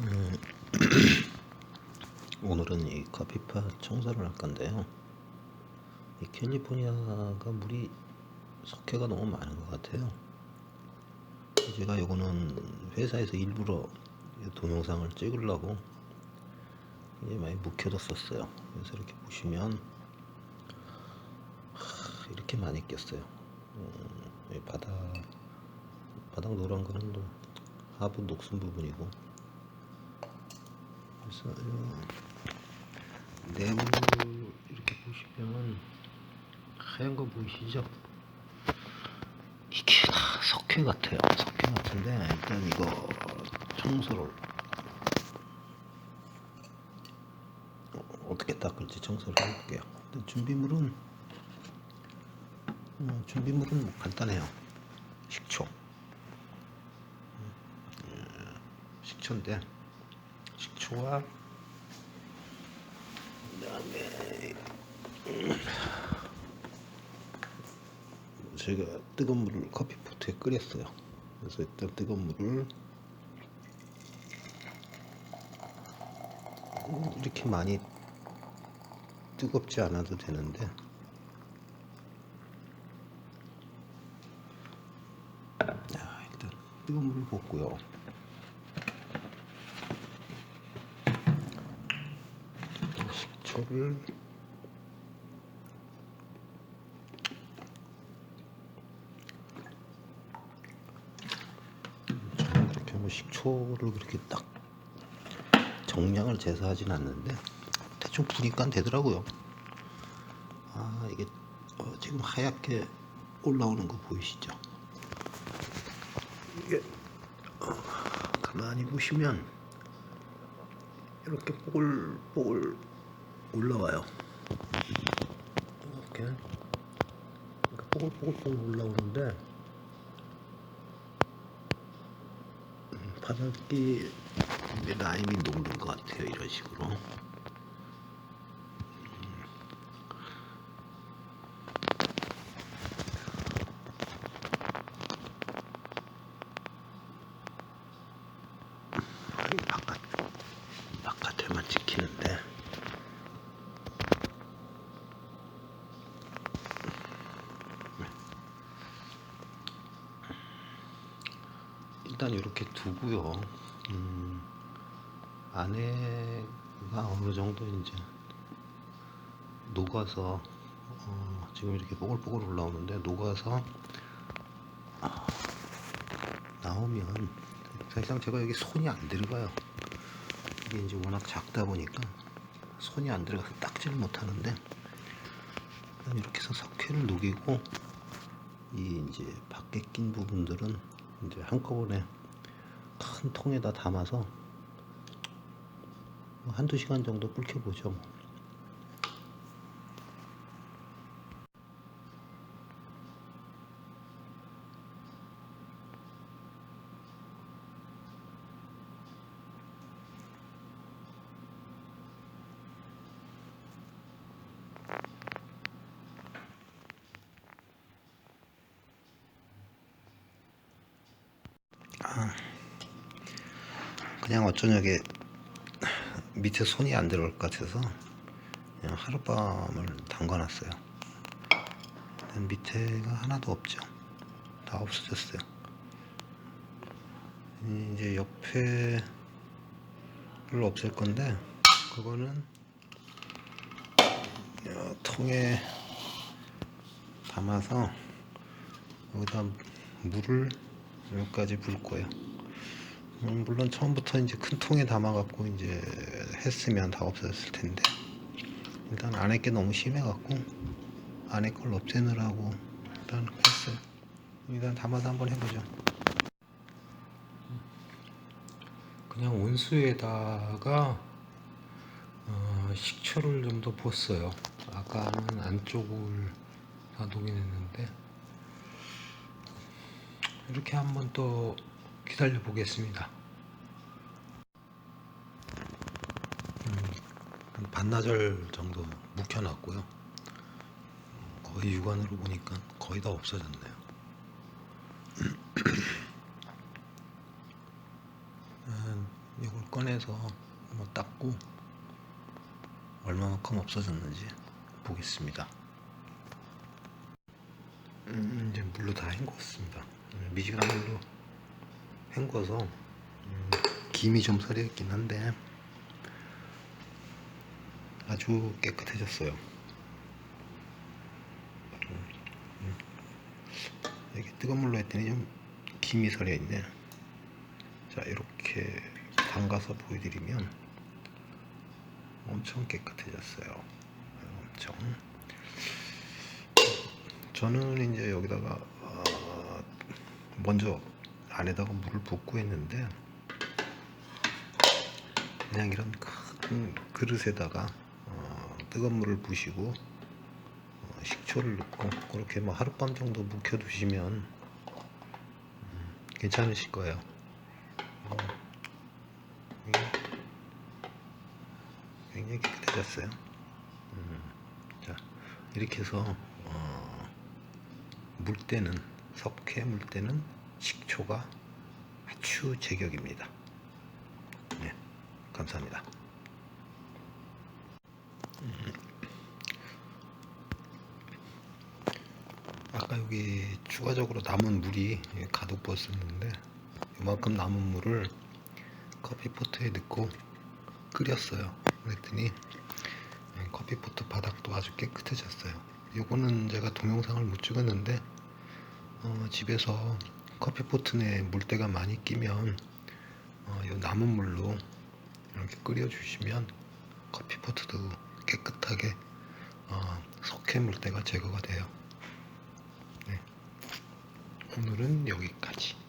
음, 오늘은 이 커피팟 청소를 할 건데요. 이 캘리포니아가 물이 석회가 너무 많은 것 같아요. 제가 요거는 회사에서 일부러 이 동영상을 찍으려고 이제 많이 묵혀뒀었어요. 그래서 이렇게 보시면 하, 이렇게 많이 꼈어요. 음, 이 바닥 바닥 노란 거는 또 하부 녹슨 부분이고 그래서 요 내부 이렇게 보시면 하얀 거 보이시죠? 이게 다 석회 같아요. 석회 같은데 일단 이거 청소를 어, 어떻게 닦을지 청소를 해볼게요. 일단 준비물은 어, 준비물은 뭐 간단해요. 식초. 음, 식초인데 식초와 그다음에 음, 제가 뜨거운 물을 커피 포트에 끓였어요. 그래서 일단 뜨거운 물을 음, 이렇게 많이 뜨겁지 않아도 되는데 자 일단 뜨거운 물을 붓고요. 식초를 저는 그렇게 뭐 식초를 그렇게 딱 정량을 재서 하진 않는데 대충 부니까 되더라고요. 아 이게 어, 지금 하얗게 올라오는 거 보이시죠? 이게 어, 가만히 보시면 이렇게 뽀글뽀글 올라와요. 이렇게 뽀글뽀글뽀글 올라오는데 음, 바닥이 라임이 녹는 것 같아요. 이런 식으로. 이 바깥 바깥에만 찍히는데 일단 이렇게 두고요. 음, 안에가 어느 정도 이제 녹아서 어, 지금 이렇게 뽀글뽀글 올라오는데 녹아서 아, 나오면 사실상 제가 여기 손이 안 들어가요. 이게 이제 워낙 작다 보니까 손이 안 들어가서 닦지를 못하는데 이렇게 해서 석회를 녹이고 이 이제 밖에 낀 부분들은 이제 한꺼번에 큰 통에다 담아서 뭐 한두 시간 정도 불켜보죠. 그냥 어쩌냐게 밑에 손이 안 들어갈 것 같아서 그냥 하룻밤을 담가놨어요. 밑에가 하나도 없죠. 다 없어졌어요. 이제 옆에를 없앨 건데 그거는 어, 통에 담아서 여기다 물을 여기까지 부을 거예요. 음, 물론 처음부터 이제 큰 통에 담아갖고 이제 했으면 다 없어졌을 텐데 일단 안에 게 너무 심해갖고 안에 걸 없애느라고 일단 했어요. 일단 담아서 한번 해보죠. 그냥 온수에다가 어, 식초를 좀 더 부었어요. 아까는 안쪽을 다 녹여냈는데 이렇게 한번 또 기다려 보겠습니다. 한 반나절 정도 묵혀놨고요. 거의 육안으로 보니까 거의 다 없어졌네요. 한 이걸 꺼내서 한번 닦고 얼마만큼 없어졌는지 보겠습니다. 음, 이제 물로 다 헹궜습니다. 음, 미지근한 물로 헹궈서 음, 김이 좀 서려 있긴 한데 아주 깨끗해졌어요. 음, 음. 이게 뜨거운 물로 했더니 좀 김이 서려 있네. 자 이렇게 담가서 보여드리면 엄청 깨끗해졌어요. 엄청. 저는 이제 여기다가 어, 먼저 안에다가 물을 붓고 했는데 그냥 이런 큰 그릇에다가 어, 뜨거운 물을 부시고 어, 식초를 넣고 그렇게 뭐 하룻밤 정도 묵혀 두시면 음, 괜찮으실 거예요. 어, 굉장히 깨끗해졌어요. 음, 자 이렇게 해서 어, 물 때는 석회 물 때는 식초가 아주 제격입니다. 네, 감사합니다. 음. 아까 여기 추가적으로 남은 물이 가득 부었었는데 이만큼 남은 물을 커피포트에 넣고 끓였어요. 그랬더니 커피포트 바닥도 아주 깨끗해졌어요. 요거는 제가 동영상을 못 찍었는데 어, 집에서 커피포트 내에 물때가 많이 끼면 어, 요 남은 물로 이렇게 끓여주시면 커피포트도 깨끗하게 어, 석회 물때가 제거가 돼요. 네. 오늘은 여기까지.